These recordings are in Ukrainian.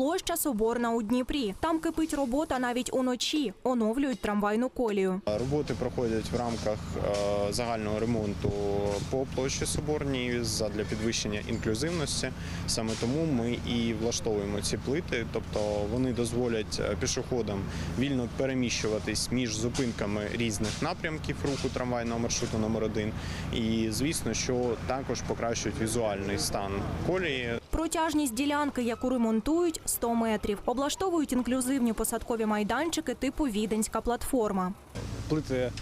площа Соборна у Дніпрі. Там кипить робота навіть уночі. Оновлюють трамвайну колію. Роботи проходять в рамках е, загального ремонту по площі Соборній задля підвищення інклюзивності. Саме тому ми і влаштовуємо ці плити, тобто вони дозволять е, пішоходам вільно переміщуватись між зупинками різних напрямків руху трамвайного маршруту номер 1 І звісно, що також покращують візуальний стан колії. Протяжність ділянки, яку ремонтують, 100 метрів. Облаштовують інклюзивні посадкові майданчики типу Віденська платформа. плити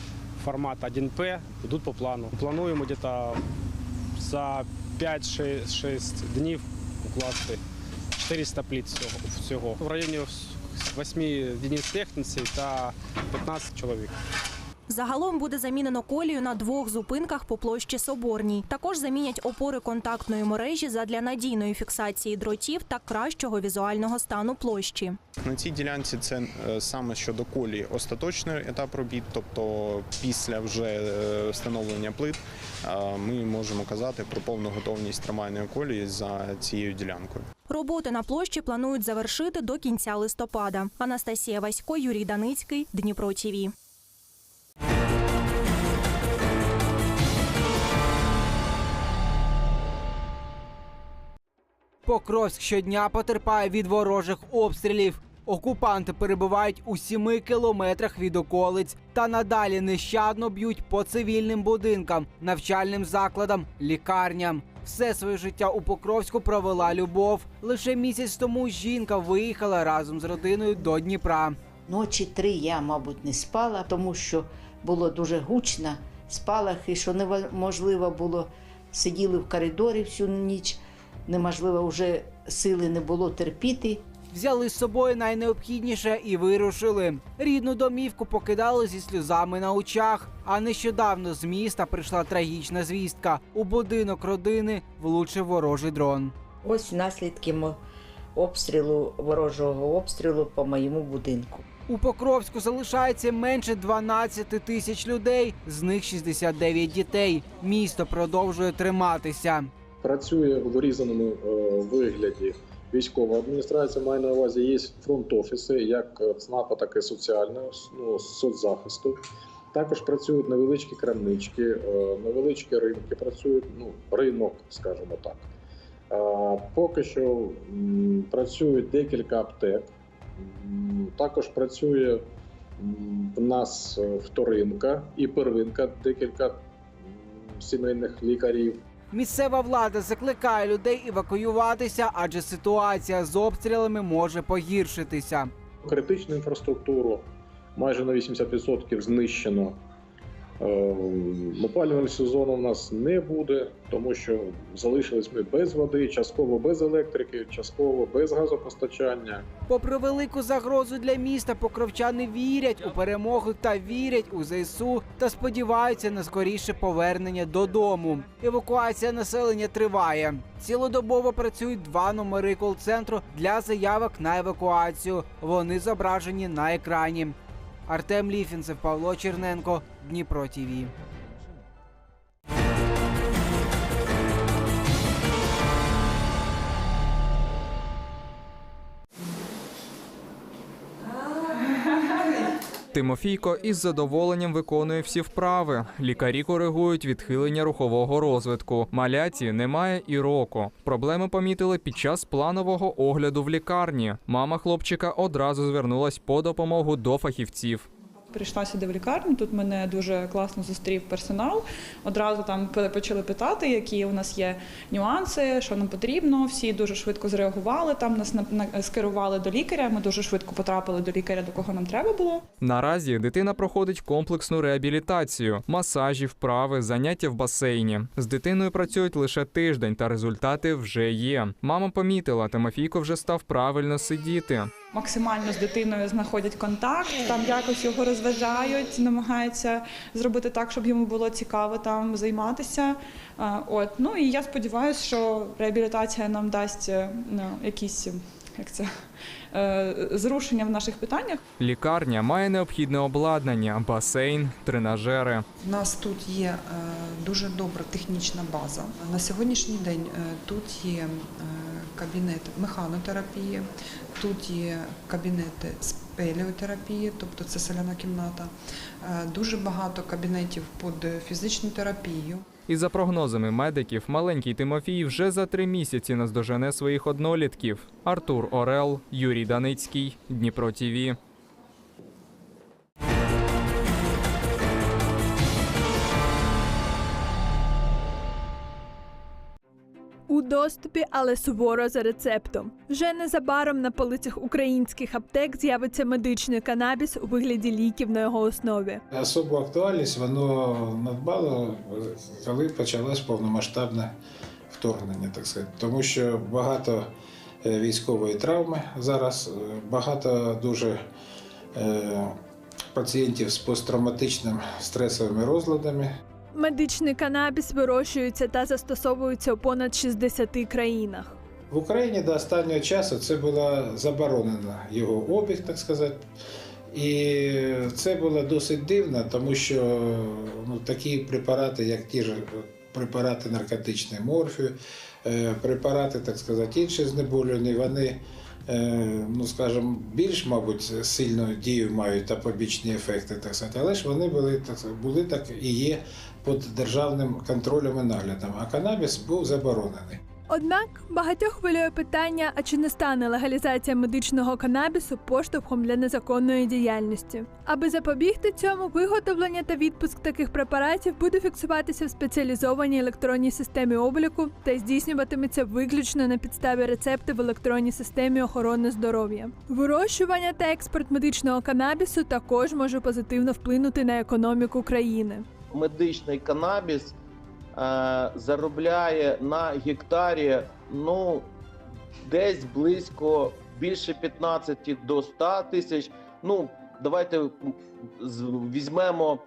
формат 1П йдуть по плану. Плануємо за 5-6 днів укласти 400 плит всього. В районі 8 одиниць техніці та 15 чоловік. Загалом буде замінено колію на двох зупинках по площі Соборній. Також замінять опори контактної мережі задля надійної фіксації дротів та кращого візуального стану площі. На цій ділянці це е, саме щодо колії остаточний етап робіт, тобто після вже е, встановлення плит е, ми можемо казати про повну готовність трамвайної колії за цією ділянкою. Роботи на площі планують завершити до кінця листопада. Анастасія Васько, Юрій Даницький, Дніпро ТІВІ. Покровськ щодня потерпає від ворожих обстрілів. Окупанти перебувають у сіми кілометрах від околиць та надалі нещадно б'ють по цивільним будинкам, навчальним закладам, лікарням. Все своє життя у Покровську провела любов. Лише місяць тому жінка виїхала разом з родиною до Дніпра. Ночі три я, мабуть, не спала, тому що було дуже гучно, спалахи, що неможливо було. Сиділи в коридорі всю ніч, неможливо вже сили не було терпіти. Взяли з собою найнеобхідніше і вирушили. Рідну домівку покидали зі сльозами на очах. А нещодавно з міста прийшла трагічна звістка. У будинок родини влучив ворожий дрон. Ось наслідки мо- обстрілу, ворожого обстрілу по моєму будинку. У Покровську залишається менше 12 тисяч людей, з них 69 дітей. Місто продовжує триматися. Працює в урізаному е, вигляді військова адміністрація. Має на увазі є фронт-офіси, як е, ЦНАПа, так і соціального ну, соцзахисту. Також працюють невеличкі крамнички, е, невеличкі ринки працюють, ну, ринок, скажімо так. Поки що м, працюють декілька аптек. Також працює в нас вторинка і первинка, декілька сімейних лікарів. Місцева влада закликає людей евакуюватися, адже ситуація з обстрілами може погіршитися. Критичну інфраструктуру майже на 80% знищено. Е, Опалювального сезону в нас не буде, тому що залишились ми без води, частково без електрики, частково без газопостачання. Попри велику загрозу для міста, покровчани вірять у перемогу та вірять у ЗСУ та сподіваються на скоріше повернення додому. Евакуація населення триває. Цілодобово працюють два номери кол-центру для заявок на евакуацію. Вони зображені на екрані. Артем Ліфінцев, Павло Черненко, Дніпро ТІВІ. Тимофійко із задоволенням виконує всі вправи. Лікарі коригують відхилення рухового розвитку. Маляці немає і року. Проблеми помітили під час планового огляду в лікарні. Мама хлопчика одразу звернулась по допомогу до фахівців. Прийшла сюди в лікарню. Тут мене дуже класно зустрів персонал. Одразу там почали питати, які у нас є нюанси, що нам потрібно. Всі дуже швидко зреагували. Там нас на- на- скерували до лікаря. Ми дуже швидко потрапили до лікаря, до кого нам треба було. Наразі дитина проходить комплексну реабілітацію, масажі, вправи, заняття в басейні. З дитиною працюють лише тиждень, та результати вже є. Мама помітила, Тимофійко вже став правильно сидіти. Максимально з дитиною знаходять контакт, там якось його розважають, намагаються зробити так, щоб йому було цікаво там займатися. От ну і я сподіваюся, що реабілітація нам дасть е, ну, якісь як це е, зрушення в наших питаннях. Лікарня має необхідне обладнання, басейн, тренажери. У нас тут є е, дуже добра технічна база. На сьогоднішній день тут є кабінет механотерапії, тут є кабінети спеліотерапії, тобто це соляна кімната. Е, Дуже багато кабінетів під фізичну терапію. І за прогнозами медиків, маленький Тимофій вже за три місяці наздожене своїх однолітків. Артур Орел, Юрій Даницький, Дніпро ТІВІ. Доступі, але суворо за рецептом. Вже незабаром на полицях українських аптек з'явиться медичний канабіс у вигляді ліків на його основі. Особу актуальність воно надбало, коли почалось повномасштабне вторгнення, так сказати. Тому що багато е, військової травми зараз, е, багато дуже е, пацієнтів з посттравматичним стресовими розладами. Медичний канабіс вирощується та застосовується у понад 60 країнах. В Україні до останнього часу це було заборонено його обіг, так сказати. І це було досить дивно, тому що ну, такі препарати, як ті ж препарати наркотичної морфію, е, препарати, так сказати, інші знеболювані, вони, е, ну скажімо, більш, мабуть, сильну дію мають та побічні ефекти, так сказати, але ж вони були так, були так і є під державним контролем і наглядом, а канабіс був заборонений. Однак багатьох хвилює питання, а чи не стане легалізація медичного канабісу поштовхом для незаконної діяльності. Аби запобігти цьому, виготовлення та відпуск таких препаратів буде фіксуватися в спеціалізованій електронній системі обліку та здійснюватиметься виключно на підставі рецепту в електронній системі охорони здоров'я. Вирощування та експорт медичного канабісу також може позитивно вплинути на економіку країни. Медичний канабіс е, заробляє на гектарі ну, десь близько більше 15 до 100 тисяч. Ну, давайте візьмемо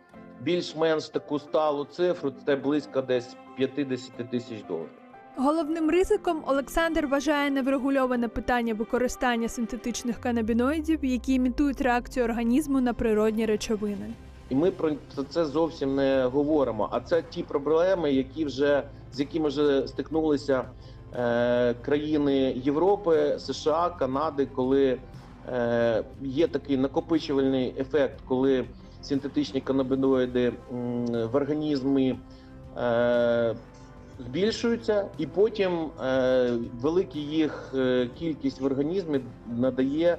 більш-менш таку сталу цифру, це близько десь 50 тисяч доларів. Головним ризиком Олександр вважає неврегульоване питання використання синтетичних канабіноїдів, які імітують реакцію організму на природні речовини. І ми про це зовсім не говоримо. А це ті проблеми, які вже з якими вже стикнулися е, країни Європи, США, Канади, коли е, є такий накопичувальний ефект, коли синтетичні канабіноїди в організмі е, збільшуються, і потім е, велика їх е, кількість в організмі надає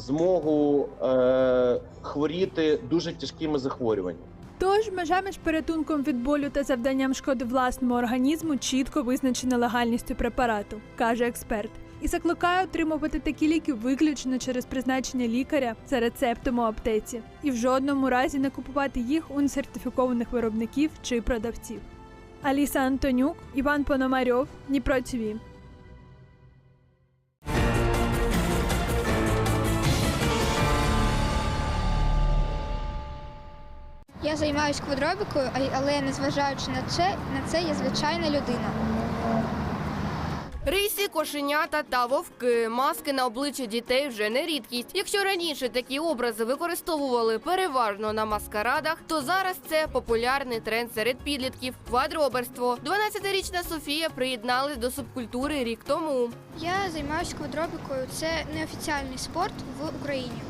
змогу е, хворіти дуже тяжкими захворюваннями. Тож межа між порятунком від болю та завданням шкоди власному організму чітко визначена легальністю препарату, каже експерт. І закликає отримувати такі ліки виключно через призначення лікаря за рецептом у аптеці, і в жодному разі не купувати їх у несертифікованих виробників чи продавців. Аліса Антонюк, Іван Пономарьов, Дніпро ТВ. Я займаюся квадробікою, але незважаючи на це, на це я звичайна людина. Рисі, кошенята та вовки. Маски на обличчя дітей вже не рідкість. Якщо раніше такі образи використовували переважно на маскарадах, то зараз це популярний тренд серед підлітків квадроберство. 12-річна Софія приєдналась до субкультури рік тому. Я займаюся квадробікою. Це неофіціальний спорт в Україні.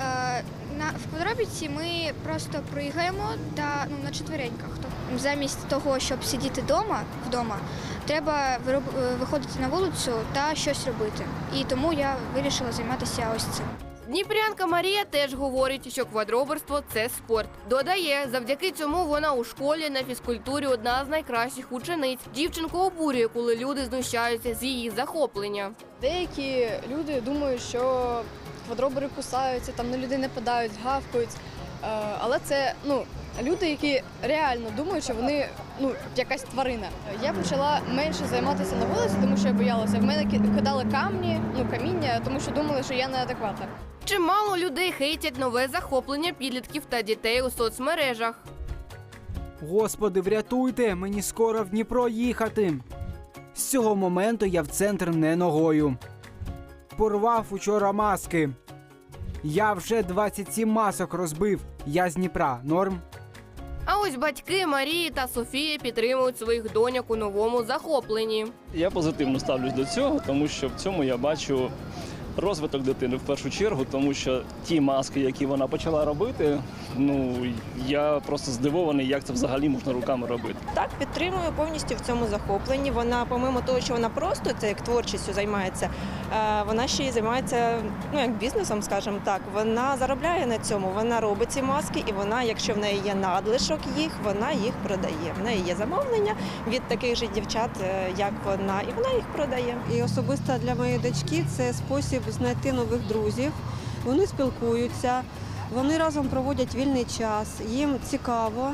Е, на, в квадробіці ми просто пригаємо та ну, на четвереньках. Тобто, замість того, щоб сидіти вдома, вдома, треба вироб- е, виходити на вулицю та щось робити. І тому я вирішила займатися ось цим. Дніпрянка Марія теж говорить, що квадроберство це спорт. Додає, завдяки цьому вона у школі на фізкультурі одна з найкращих учениць. Дівчинку обурює, коли люди знущаються з її захоплення. Деякі люди думають, що квадробери кусаються, там на людей нападають, гавкають. Е, Але це ну, люди, які реально думають, що вони ну, якась тварина. Я почала менше займатися на вулиці, тому що я боялася. В мене ки- кидали камні, ну каміння, тому що думали, що я неадекватна. Чимало людей хейтять нове захоплення підлітків та дітей у соцмережах. Господи, врятуйте, мені скоро в Дніпро їхати. З цього моменту я в центр не ногою. Порвав учора маски. Я вже 27 масок розбив. Я з Дніпра. Норм. А ось батьки Марії та Софії підтримують своїх доньок у новому захопленні. Я позитивно ставлюсь до цього, тому що в цьому я бачу розвиток дитини в першу чергу, тому що ті маски, які вона почала робити, ну я просто здивований, як це взагалі можна руками робити. Так, підтримую повністю в цьому захопленні. Вона, помимо того, що вона просто це як творчістю займається, е, вона ще й займається ну як бізнесом, скажімо так. Вона заробляє на цьому. Вона робить ці маски, і вона, якщо в неї є надлишок їх, вона їх продає. В неї є замовлення від таких же дівчат, е, як вона, і вона їх продає. І особисто для моєї дочки це спосіб знайти нових друзів. Вони спілкуються, вони разом проводять вільний час, їм цікаво.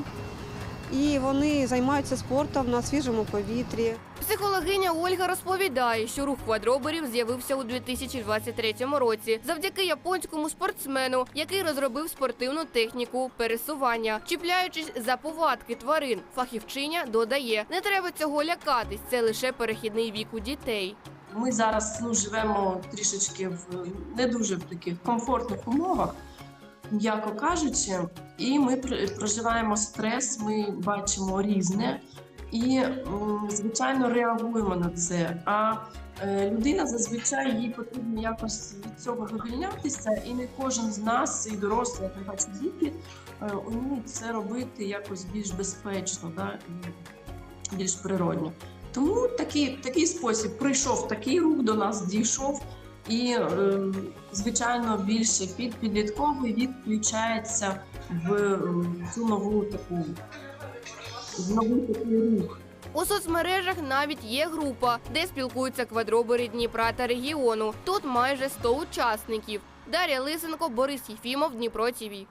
І вони займаються спортом на свіжому повітрі. Психологиня Ольга розповідає, що рух квадроберів з'явився у 2023 році завдяки японському спортсмену, який розробив спортивну техніку пересування, чіпляючись за повадки тварин. Фахівчиня додає, не треба цього лякатись. Це лише перехідний вік у дітей. Ми зараз ну, живемо трішечки в не дуже в таких комфортних умовах, м'яко кажучи, і ми пр- проживаємо стрес, ми бачимо різне і, звичайно, реагуємо на це. А е, людина зазвичай їй потрібно якось від цього вивільнятися, і не кожен з нас, і дорослі, як я бачу діти, е, уміють це робити якось більш безпечно, да, більш природньо. Тому такий, такий спосіб прийшов такий рух до нас, дійшов, і е, звичайно більше під підлітковий вік включається в е, цю нову таку в новий такий рух. У соцмережах навіть є група, де спілкуються квадробери Дніпра та регіону. Тут майже 100 учасників. Дар'я Лисенко, Борис Єфімов, Дніпро ТІВІ.